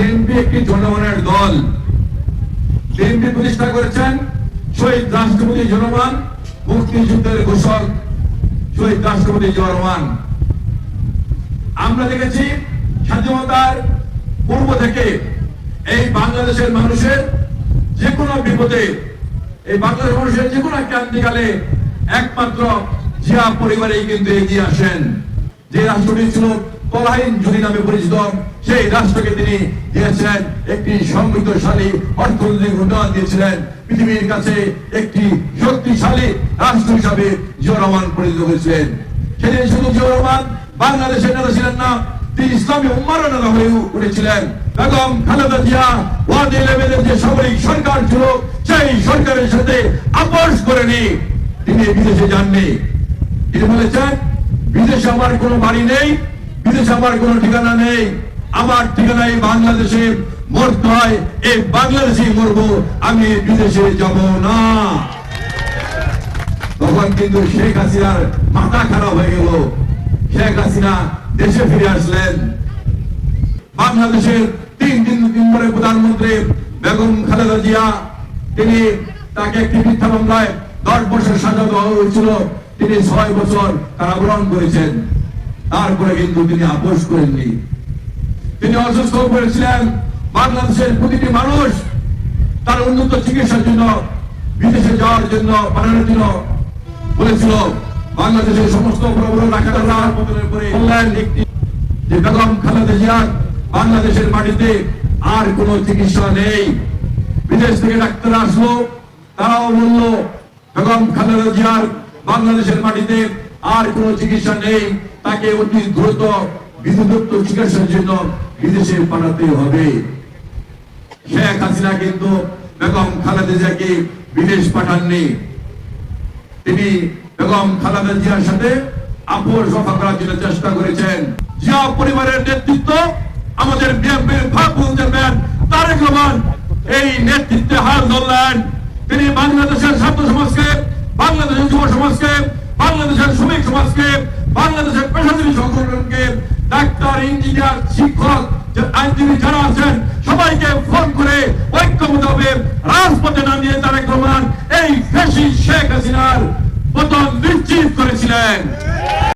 BNP একটি জনগণের দল। বিএনপি প্রতিষ্ঠা করেছেন শহীদ রাষ্ট্রপতি জনগণ, মুক্তিযুদ্ধের ঘোষক শহীদ রাষ্ট্রপতি জিয়া রহমান। আমরা দেখেছি স্বাধীনতার পূর্ব থেকে এই বাংলাদেশের মানুষের যে কোনো বিপদে, এই বাংলাদেশের মানুষের যে কোনো ক্রান্তিকালে একমাত্র জিয়া পরিবারেই কিন্তু এগিয়ে আসেন। যে রাষ্ট্রটি ছিল তলাহীন জুড়ি নামে পরিচিত সেই রাষ্ট্রকে তিনি দিয়েছিলেন একটি সমৃদ্ধশালী অর্থনৈতিক উন্নয়ন দিয়েছিলেন। পৃথিবীর কাছে একটি শক্তিশালী রাষ্ট্র হিসাবে জিয়া পরিচিত হয়েছিলেন। সেদিন শুধু জিয়া বাংলাদেশের নেতা ছিলেন না, তিনি ইসলামী উম্মার নেতা হয়ে উঠেছিলেন। বেগম খালেদা জিয়া ওয়াদি লেভেলের যে সামরিক সরকার ছিল, সেই সরকারের সাথে আপোষ করেনি। তিনি বিদেশে যাননি। তিনি বলেছেন, বিদেশে আমার কোনো বাড়ি নেই বিদেশে আমার কোনো ঠিকানা নেই। আমার ঠিকানা এই বাংলাদেশে মরতে হয়, এই বাংলাদেশেই মরবো, আমি বিদেশে যাব না। তখন কিন্তু শেখ হাসিনার মাথা খারাপ হয়ে গেল। শেখ হাসিনা দেশে ফিরে আসলেন। বাংলাদেশের তিন দিন দিন পরে প্রধানমন্ত্রী বেগম খালেদা জিয়া, তিনি তাকে একটি মিথ্যা মামলায় দশ বছর সাজা দেওয়া হয়েছিল। তিনি ছয় বছর কারাবরণ করেছেন। তারপরে কিন্তু তিনি আপোষ করেননি। তিনি অসুস্থ করেছিলেন। বাংলাদেশের প্রতিটি মানুষ তার উন্নত চিকিৎসার জন্য, বিদেশে যাওয়ার জন্য, পাঠানোর জন্য বলেছিল, বাংলাদেশের সমস্ত যে বেগম খালেদা জিয়ার বাংলাদেশের মাটিতে আর কোনো চিকিৎসা নেই। বিদেশ থেকে ডাক্তার আসলো, তারাও বলল, বেগম খালেদা জিয়ার বাংলাদেশের মাটিতে আর কোনো চিকিৎসা নেই, তাকে অতি দ্রুত বিধিদত্ত চিকিৎসার জন্য বিদেশে পাঠাতে হবে। শেখ হাসিনা কিন্তু বেগম খালেদা বিদেশ পাঠাননি। তিনি বেগম খালেদা জিয়ার সাথে আপোষ রক্ষা করার জন্য চেষ্টা করেছেন। জিয়া পরিবারের নেতৃত্ব, আমাদের বিএনপির ভাবুল চেয়ারম্যান তারেক রহমান এই নেতৃত্বে হাল ধরলেন। তিনি বাংলাদেশের যুব সমাজকে বাংলাদেশের সমাজকে বাংলাদেশের পেশাজীবী সংগঠনকে ডাক্তার, ইঞ্জিনিয়ার, শিক্ষক আইনজীবী যারা আছেন, সবাইকে ফোন করে ঐক্যমত হবে রাজপথে নামিয়ে তারেক রহমান, এই ফেসি শেখ হাসিনার পতন নিশ্চিত করেছিলেন।